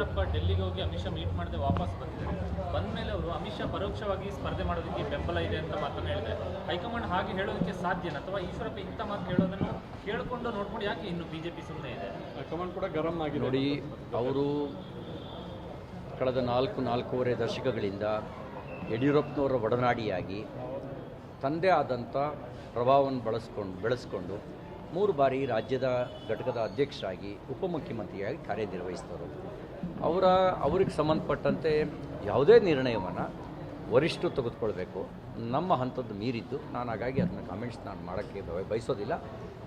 ಈಶ್ವರಪ್ಪ ಡೆಲ್ಲಿಗೆ ಹೋಗಿ ಅಮಿತ್ ಶಾ ಮೀಟ್ ಮಾಡದೆ ವಾಪಸ್ ಬಂದಿದ್ದಾರೆ. ಬಂದ ಮೇಲೆ ಅವರು ಅಮಿತ್ ಶಾ ಪರೋಕ್ಷವಾಗಿ ಸ್ಪರ್ಧೆ ಮಾಡೋದಕ್ಕೆ ಬೆಂಬಲ ಇದೆ ಅಂತ ಮಾತನ್ನು ಹೇಳಿದೆ. ಹೈಕಮಾಂಡ್ ಹಾಗೆ ಹೇಳೋದಕ್ಕೆ ಸಾಧ್ಯನ ಅಥವಾ ಈಶ್ವರಪ್ಪ ಇಂಥ ಮಾತು ಹೇಳೋದನ್ನು ಕೇಳಿಕೊಂಡು ನೋಡ್ಕೊಂಡು ಯಾಕೆ ಇನ್ನು ಬಿಜೆಪಿ ಸುಮ್ಮನೆ ಇದೆ? ಹೈಕಮಾಂಡ್ ಕೂಡ ಗರಂ ಆಗಿ ನೋಡಿ ಅವರು ಕಳೆದ ನಾಲ್ಕು ನಾಲ್ಕೂವರೆ ದಶಕಗಳಿಂದ ಯಡಿಯೂರಪ್ಪನವರ ಒಡನಾಡಿಯಾಗಿ ತಂದೆ ಆದಂಥ ಪ್ರಭಾವವನ್ನು ಬಳಸ್ಕೊಂಡು ಬೆಳೆಸ್ಕೊಂಡು ಮೂರು ಬಾರಿ ರಾಜ್ಯದ ಘಟಕದ ಅಧ್ಯಕ್ಷರಾಗಿ, ಉಪಮುಖ್ಯಮಂತ್ರಿಯಾಗಿ ಕಾರ್ಯನಿರ್ವಹಿಸಿದರು. ಅವರ, ಅವ್ರಿಗೆ ಸಂಬಂಧಪಟ್ಟಂತೆ ಯಾವುದೇ ನಿರ್ಣಯವನ್ನು ವರಿಷ್ಠರು ತೆಗೆದುಕೊಳ್ಬೇಕು. ನಮ್ಮ ಹಂತದ್ದು ಮೀರಿದ್ದು. ನಾನು ಹಾಗಾಗಿ ಅದನ್ನ ಕಾಮೆಂಟ್ಸ್ ನಾನು ಮಾಡೋಕ್ಕೆ ಬಯ- ಬಯಸೋದಿಲ್ಲ.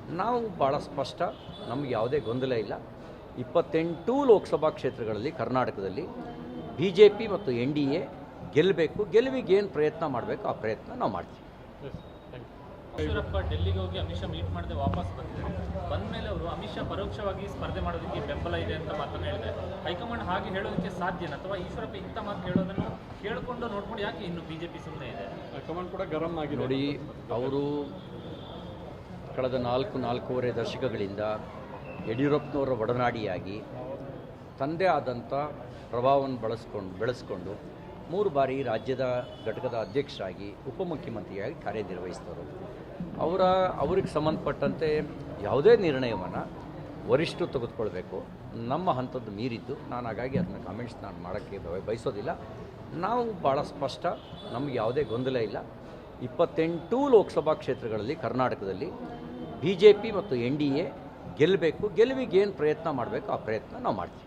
ನಾವು ಭಾಳ ಸ್ಪಷ್ಟ. ನಮಗೆ ಯಾವುದೇ ಗೊಂದಲ ಇಲ್ಲ. ಇಪ್ಪತ್ತೆಂಟು ಲೋಕಸಭಾ ಕ್ಷೇತ್ರಗಳಲ್ಲಿ ಕರ್ನಾಟಕದಲ್ಲಿ ಬಿ ಜೆ ಪಿ ಮತ್ತು ಎನ್ ಡಿ ಎ ಗೆಲ್ಲಬೇಕು. ಗೆಲುವಿಗೆ ಏನು ಪ್ರಯತ್ನ ಮಾಡಬೇಕು ಆ ಪ್ರಯತ್ನ ನಾವು ಮಾಡ್ತೀವಿ. ಈಶ್ವರಪ್ಪ ಡೆಲ್ಲಿಗೆ ಹೋಗಿ ಅಮಿತ್ ಶಾ ಮೀಟ್ ಮಾಡದೆ ವಾಪಸ್ ಬಂದಿದ್ದಾರೆ. ಬಂದ ಮೇಲೆ ಅವರು ಅಮಿತ್ ಶಾ ಪರೋಕ್ಷವಾಗಿ ಸ್ಪರ್ಧೆ ಮಾಡೋದಕ್ಕೆ ಬೆಂಬಲ ಇದೆ ಅಂತ ಮಾತನ್ನ ಹೇಳಿದೆ ಹೈಕಮಾಂಡ್ ಹಾಗೆ ಹೇಳೋದಕ್ಕೆ ಸಾಧ್ಯನ? ಅಥವಾ ಈಶ್ವರಪ್ಪ ಇಂಥ ಮಾತು ಹೇಳೋದನ್ನು ಕೇಳಿಕೊಂಡು ನೋಡ್ಕೊಂಡು ಯಾಕೆ ಇನ್ನು ಬಿಜೆಪಿ ಸುಮ್ಮನೆ ಇದೆ? ಹೈಕಮಾಂಡ್ ಕೂಡ ಗರಂ ಆಗಿ ನೋಡಿ ಅವರು ಕಳೆದ ನಾಲ್ಕು ನಾಲ್ಕೂವರೆ ದಶಕಗಳಿಂದ ಯಡಿಯೂರಪ್ಪನವರ ಒಡನಾಡಿಯಾಗಿ ತಂದೆ ಆದಂಥ ಪ್ರಭಾವವನ್ನು ಬಳಸ್ಕೊಂಡು ಬೆಳೆಸ್ಕೊಂಡು ಮೂರು ಬಾರಿ ರಾಜ್ಯದ ಘಟಕದ ಅಧ್ಯಕ್ಷರಾಗಿ ಉಪಮುಖ್ಯಮಂತ್ರಿಯಾಗಿ ಕಾರ್ಯನಿರ್ವಹಿಸಿದವರು ಅವರ, ಅವ್ರಿಗೆ ಸಂಬಂಧಪಟ್ಟಂತೆ ಯಾವುದೇ ನಿರ್ಣಯವನ್ನು ವರಿಷ್ಠರು ತೆಗೆದುಕೊಳ್ಬೇಕು. ನಮ್ಮ ಹಂತದ್ದು ಮೀರಿದ್ದು, ನಾನು ಹಾಗಾಗಿ ಅದನ್ನ ಕಾಮೆಂಟ್ಸ್ ನಾನು ಮಾಡೋಕ್ಕೆ ಬಯ- ಬಯಸೋದಿಲ್ಲ. ನಾವು ಭಾಳ ಸ್ಪಷ್ಟ, ನಮಗೆ ಯಾವುದೇ ಗೊಂದಲ ಇಲ್ಲ. ಇಪ್ಪತ್ತೆಂಟು ಲೋಕಸಭಾ ಕ್ಷೇತ್ರಗಳಲ್ಲಿ ಕರ್ನಾಟಕದಲ್ಲಿ ಬಿ ಜೆ ಪಿ ಮತ್ತು ಎನ್ ಡಿ ಎ ಗೆಲ್ಲಬೇಕು. ಗೆಲುವಿಗೆ ಏನು ಪ್ರಯತ್ನ ಮಾಡಬೇಕು ಆ ಪ್ರಯತ್ನ ನಾವು ಮಾಡ್ತೀವಿ.